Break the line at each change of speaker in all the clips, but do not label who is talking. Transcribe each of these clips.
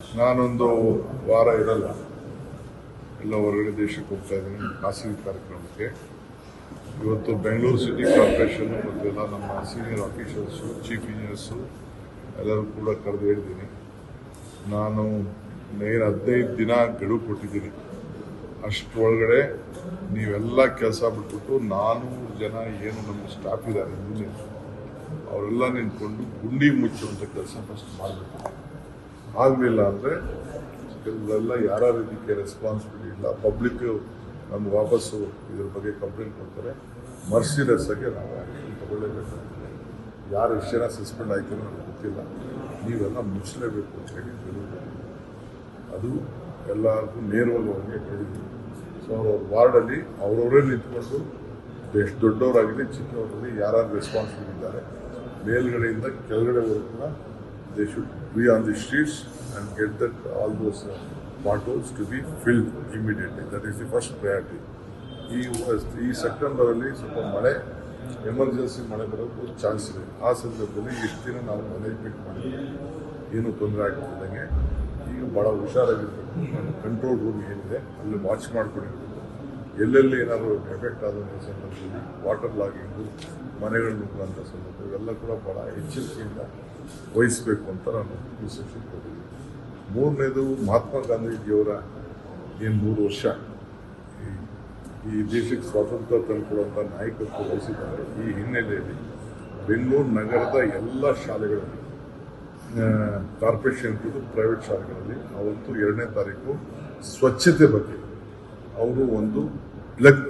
ನಾನೊಂದು ವಾರ ಇರಲ್ಲ. ಎಲ್ಲ ಹೊರಗಡೆ ದೇಶಕ್ಕೆ ಹೋಗ್ತಾ ಇದ್ದೀನಿ. ಖಾಸಗಿ ಕಾರ್ಯಕ್ರಮಕ್ಕೆ. ಇವತ್ತು ಬೆಂಗಳೂರು ಸಿಟಿ ಕಾರ್ಪೊರೇಷನ್ ಮತ್ತು ಎಲ್ಲ ನಮ್ಮ ಸೀನಿಯರ್ ಆಫೀಸರ್ಸು ಚೀಫ್ ಇಂಜಿನಿಯರ್ಸು ಎಲ್ಲರೂ ಕೂಡ ಕರೆದು ಹೇಳಿದ್ದೀನಿ. ನಾನು ನೇರ ಹದಿನೈದು ದಿನ ಗಡುವು ಕೊಟ್ಟಿದ್ದೀನಿ. ಅಷ್ಟರೊಳಗಡೆ ನೀವೆಲ್ಲ ಕೆಲಸ ಬಿಟ್ಬಿಟ್ಟು ನಾನ್ನೂರು ಜನ ಏನು ನಮ್ಮ ಸ್ಟಾಫ್ ಇದ್ದಾರೆ ಇಂಜಿನಿಯರ್ಸ್ ಅವರೆಲ್ಲ ನಿಂತ್ಕೊಂಡು ಗುಂಡಿ ಮುಚ್ಚುವಂಥ ಕೆಲಸ ಫಸ್ಟ್ ಮಾಡಬೇಕು. ಆಗಲಿಲ್ಲ ಅಂದರೆ ಕೆಲವೆಲ್ಲ ಯಾರ್ಯಾರು ಇದಕ್ಕೆ ರೆಸ್ಪಾನ್ಸಿಬಿಲಿಟಿ ಇಲ್ಲ. ಪಬ್ಲಿಕ್ ನಮ್ಗೆ ವಾಪಸ್ಸು ಇದ್ರ ಬಗ್ಗೆ ಕಂಪ್ಲೇಂಟ್ ಕೊಡ್ತಾರೆ. ಮರ್ಸಿಲೆಸ್ ಆಗಿ ನಾವು ಆ್ಯಕ್ಷನ್ ತಗೊಳ್ಳೇಬೇಕಾಗ್ತದೆ. ಯಾರು ವಿಷಯನ ಸಸ್ಪೆಂಡ್ ಆಯ್ತೀನೋ ನನಗೆ ಗೊತ್ತಿಲ್ಲ. ನೀವೆಲ್ಲ ಮುಚ್ಚಲೇಬೇಕು ಅಂತ ಹೇಳಿ. ಅದು ಎಲ್ಲರಿಗೂ ನೇರವಾಗಿ ಅವ್ರಿಗೆ ಹೇಳಿದ್ವಿ ಸೊ ಅವ್ರ ವಾರ್ಡಲ್ಲಿ ಅವರವರೇ ನಿಂತ್ಕೊಂಡು ಎಷ್ಟು ದೊಡ್ಡವರಾಗಲಿ ಚಿಕ್ಕವರಲ್ಲಿ ಯಾರು ರೆಸ್ಪಾನ್ಸಿಬಲ್ ಇದ್ದಾರೆ. ಮೇಲ್ಗಡೆಯಿಂದ ಕೆಳಗಡೆವರೆಗೂ ಕೂಡ they should on on the streets and get that those uh, potholes to be filled immediately. That is the first priority. ಈ ಈ ಸೆಪ್ಟೆಂಬರಲ್ಲಿ ಸ್ವಲ್ಪ ಮಳೆ ಎಮರ್ಜೆನ್ಸಿ ಮಳೆ ಬರೋದು ಚಾನ್ಸ್ ಇದೆ. ಆ ಸಂದರ್ಭದಲ್ಲಿ ಎಷ್ಟು ದಿನ ನಾವು ಮ್ಯಾನೇಜ್ಮೆಂಟ್ ಮಾಡಿದ್ವಿ. ಏನೂ ತೊಂದರೆ ಆಗ್ತಿದ್ದಂಗೆ ಈಗ ಭಾಳ ಹುಷಾರಾಗಿರ್ಬೇಕು. ಕಂಟ್ರೋಲ್ ರೂಮ್ ಏನಿದೆ ಅಲ್ಲಿ ವಾಚ್ ಮಾಡ್ಕೊಂಡಿರ್ಬೇಕು. ಎಲ್ಲೆಲ್ಲಿ ಏನಾದರೂ ಎಫೆಕ್ಟ್ ಆದಂಥ ಸಂದರ್ಭದಲ್ಲಿ ವಾಟರ್ ಲಾಗಿಂಗು ಮನೆಗಳು ನುಗ್ಗುವಂಥ ಸಂದರ್ಭ ಇವೆಲ್ಲ ಕೂಡ ಭಾಳ ಎಚ್ಚರಿಕೆಯಿಂದ ವಹಿಸಬೇಕು ಅಂತ ನಾನು ಇನ್ಸ್ಟ್ರಕ್ಷನ್ ಕೊಟ್ಟಿದ್ದೀನಿ. ಮೂರನೇದು ಮಹಾತ್ಮ ಗಾಂಧೀಜಿಯವರ ಏನು ಮೂರು ವರ್ಷ, ಈ ದೇಶಕ್ಕೆ ಸ್ವಾತಂತ್ರ್ಯ ತಂದುಕೊಡುವಂಥ ನಾಯಕತ್ವ ವಹಿಸಿದ್ದಾರೆ. ಈ ಹಿನ್ನೆಲೆಯಲ್ಲಿ ಬೆಂಗಳೂರು ನಗರದ ಎಲ್ಲ ಶಾಲೆಗಳಲ್ಲಿ ಕಾರ್ಪೊರೇಷನ್ ಇರ್ಬೋದು ಪ್ರೈವೇಟ್ ಶಾಲೆಗಳಲ್ಲಿ, ಅವತ್ತು ಎರಡನೇ ತಾರೀಕು ಸ್ವಚ್ಛತೆ ಬಗ್ಗೆ ಅವರು ಒಂದು ಪ್ಲಗ್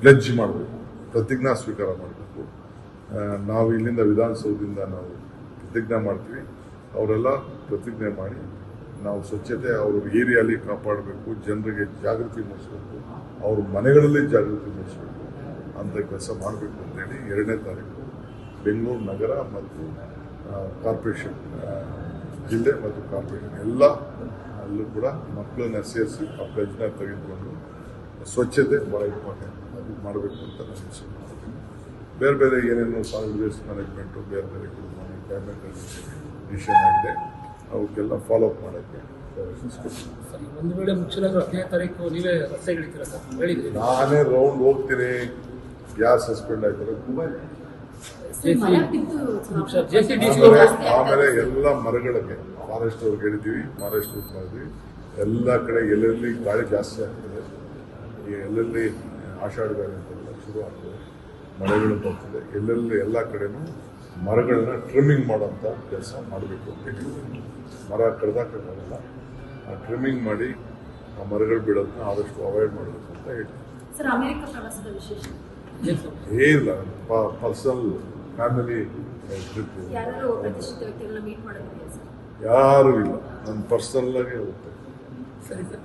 ಪ್ಲೆಜ್ ಮಾಡಬೇಕು, ಪ್ರತಿಜ್ಞಾ ಸ್ವೀಕಾರ ಮಾಡಬೇಕು. ನಾವು ಇಲ್ಲಿಂದ ವಿಧಾನಸೌಧದಿಂದ ನಾವು ಪ್ರತಿಜ್ಞೆ ಮಾಡ್ತೀವಿ. ಅವರೆಲ್ಲ ಪ್ರತಿಜ್ಞೆ ಮಾಡಿ ನಾವು ಸ್ವಚ್ಛತೆ ಅವ್ರ ಏರಿಯಾಲಿ ಕಾಪಾಡಬೇಕು, ಜನರಿಗೆ ಜಾಗೃತಿ ಮೂಡಿಸಬೇಕು, ಅವ್ರ ಮನೆಗಳಲ್ಲಿ ಜಾಗೃತಿ ಮೂಡಿಸಬೇಕು ಅಂತ ಕೆಲಸ ಮಾಡಬೇಕು ಅಂತೇಳಿ ಎರಡನೇ ತಾರೀಕು ಬೆಂಗಳೂರು ನಗರ ಮತ್ತು ಕಾರ್ಪೊರೇಷನ್ ಜಿಲ್ಲೆ ಮತ್ತು ಕಾರ್ಪೊರೇಷನ್ ಎಲ್ಲ ಅಲ್ಲೂ ಕೂಡ ಮಕ್ಕಳನ್ನ ಸೇರಿಸಿ ಆ ಪ್ರಜ್ಞೆ ತೆಗೆದುಕೊಂಡು ಸ್ವಚ್ಛತೆ ಭಾಳ ಇಂಪಾರ್ಟೆಂಟ್ ಅದು ಮಾಡಬೇಕು ಅಂತ ನಾನು ಮಾಡ್ತೀನಿ ಬೇರೆ ಬೇರೆ ಏನೇನು ಸಾಲಿಡ್ ವೇಸ್ಟ್ ಮ್ಯಾನೇಜ್ಮೆಂಟು ಬೇರೆ ಬೇರೆ ಕ್ಯಾಬಿನೆಟ್ ಡಿಸಿಷನ್ ಆಗಿದೆ. ಅವಕ್ಕೆಲ್ಲ ಫಾಲೋ ಅಪ್ ಮಾಡೋಕ್ಕೆ
ಒಂದು ವೇಳೆ ಹದಿನೈದು ತಾರೀಕು ನೀವೇ ರಸ್ತೆ ಹಿಡಿತೀರಾ ಸರ್? ಹೇಳಿದ್ರಿ
ನಾನೇ ರೌಂಡ್ ಹೋಗ್ತೀನಿ. ಗ್ಯಾಸ್ ಸಸ್ಪೆಂಡ್ ಆಯ್ತಾರೆ ಆಮೇಲೆ ಆಮೇಲೆ ಎಲ್ಲ ಮರಗಳಿಗೆ ಫಾರೆಸ್ಟ್ ಹೇಳಿದೀವಿ ಹೇಳಿದ್ದೀವಿ ಮಾಡಿದ್ವಿ ಎಲ್ಲ ಕಡೆ ಎಲ್ಲೆಲ್ಲಿ ಗಾಳಿ ಜಾಸ್ತಿ ಆಗ್ತದೆ ಈ ಎಲ್ಲೆಲ್ಲಿ ಆಷಾಢ ಗಾಳಿ ಅಂತೆಲ್ಲ ಶುರು ಆಗ್ತದೆ ಮಳೆಗಳು ಬರ್ತದೆ ಎಲ್ಲೆಲ್ಲಿ ಎಲ್ಲ ಕಡೆನೂ ಮರಗಳನ್ನ ಟ್ರಿಮ್ಮಿಂಗ್ ಮಾಡೋಂಥ ಕೆಲಸ ಮಾಡಬೇಕು ಮರ ಕಡ್ದಾಕಲ್ಲ ಆ ಟ್ರಿಮ್ಮಿಂಗ್ ಮಾಡಿ ಆ ಮರಗಳು ಬೀಳೋದನ್ನ ಆದಷ್ಟು ಅವಾಯ್ಡ್ ಮಾಡಬೇಕು ಅಂತ ಹೇಳ್ತೀನಿ.
ಸರ್ ಅಮೆರಿಕ ಪ್ರವಾಸದ ವಿಶೇಷ?
ಏನಿಲ್ಲ ಪರ್ಸನಲ್ ಫ್ಯಾಮಿಲಿ ಟ್ರಿಪ್.
ಯಾರು ಪ್ರತಿಷ್ಠಿತ ವ್ಯಕ್ತಿಗಳನ್ನ ಮೀಟ್ ಮಾಡೋದಿದೆಯಾ ಸರ್?
ಯಾರೂ ಇಲ್ಲ ನನ್ನ ಪರ್ಸನಲ್ ಆಗಿ ಹೋಗ್ತೇನೆ.
ಸರಿ ಸರ್.